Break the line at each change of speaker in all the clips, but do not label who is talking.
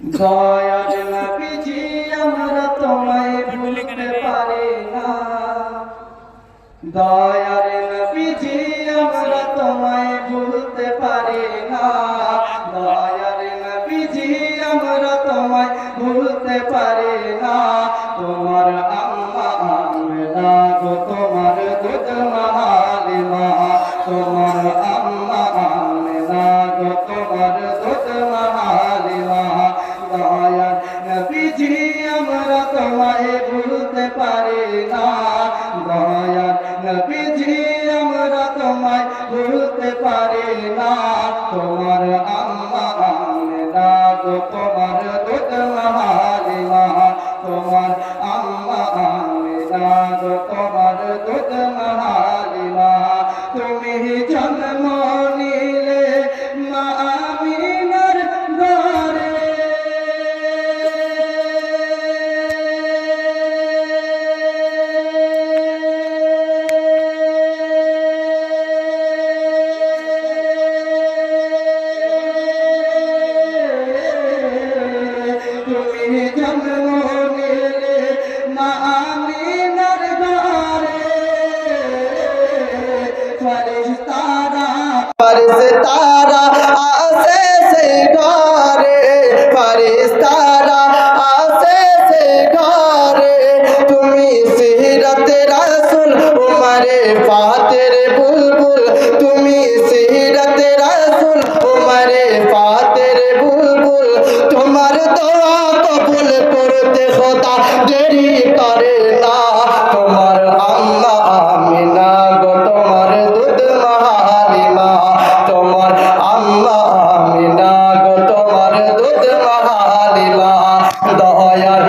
দয়ার নবীজি, আমরা তোমায় ভুলতে পারি না। দয়ার নবীজি, আমরা তোমায় ভুলতে পারি না। দয়ার নবীজি, আমরা তোমায় ভুলতে পারি না। তোমার আম্মা আমেনা গো পারি না। তোমার আম্মা আমেনা গো, তোমার দুধ মালিমা তোমার আম্মা আমেনা গো, তোমার দুধ উমরে ফাতের বুলবুল, তুমি সিরত রাসূল উমরে ফাতের বুলবুল, তোমার দোয়া কবুল করতে খোদা দেরি করে না। তোমার আম্মা আমিনা গো, তোমার দুধ মালিমা তোমার আম্মা আমিনা গো, তোমার দুধ মালিমা দয়ার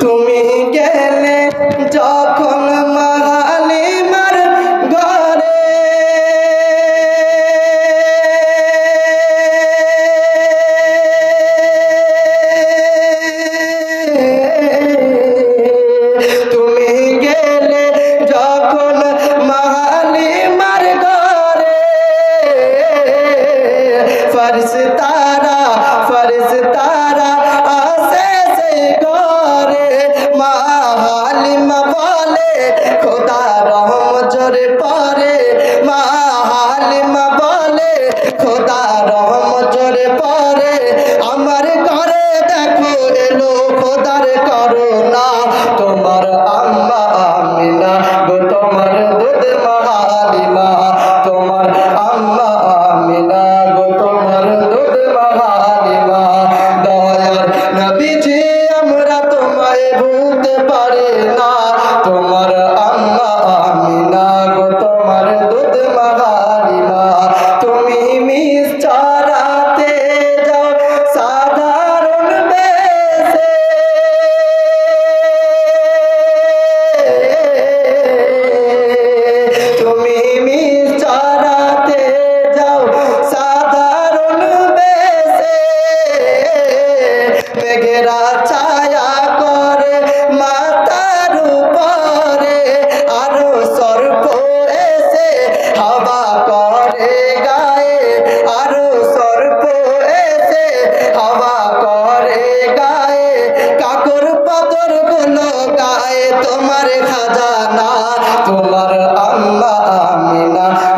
তুমি গেলে যখন মালিমার ঘরে। তুমি গেলে যখন মালিমার ঘরে। ফরস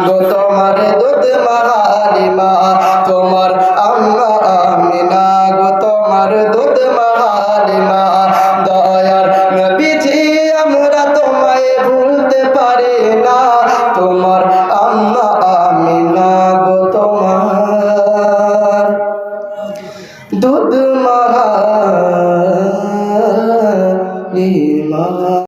গো তোমার দুধ মাহারিমা তোমার আম্মা আমিনা গো, তোমার দুধ মাহারিমা দয়ার নবীজি, আমরা তোমায় ভুলতে পারি না। তোমার আম্মা